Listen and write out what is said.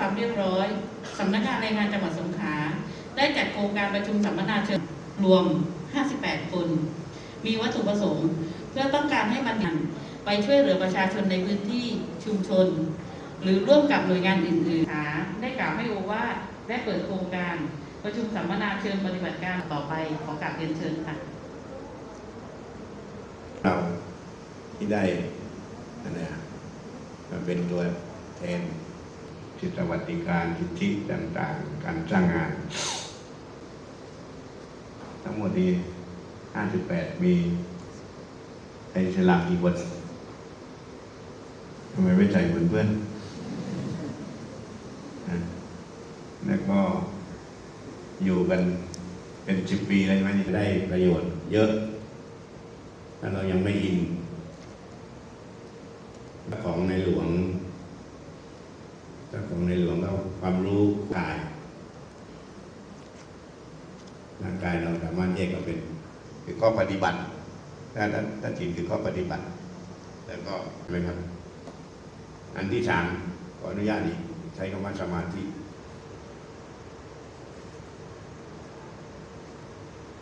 ความเรียบร้อยสำนักงานแรงงานจังหวัดสงขลาได้จัดโครงการประชุมสัมมนาเชิงรวม 58 คน มีวัตถุประสงค์ เพื่อต้องการให้มันไปช่วยเหลือประชาชนในพื้นที่ชุมชน หรือร่วมกับหน่วยงานอื่นๆหาได้กล่าวให้โอว่าได้เปิดโครงการประชุมสัมมนาเชิงปฏิบัติการต่อไปขอกราบเรียนเชิญค่ะเราที่ได้อันเนี้ยมาเป็นตัวแทน สิทธวัสดิการสิทธิต่างๆ การจ้างงาน ทั้งหมดนี้ 58 มีไอ้ฉลากกี่คนทำไมไม่ใส่เหมือนเพื่อนนะแล้วก็อยู่กันเป็นสิบปีเลยไหมนี่ได้ประโยชน์เยอะถ้าเรายังไม่อิน ของในหลวงเจ้าของในหลวงเรา ความรู้กายร่างกายเราสามารถแยกก็เป็นคือข้อปฏิบัติถ้าถ้าถ้าจิตคือข้อปฏิบัติ แล้วก็ใช่ไหมครับ อันที่สามขออนุญาตอีกใช้คำว่าสมาธิ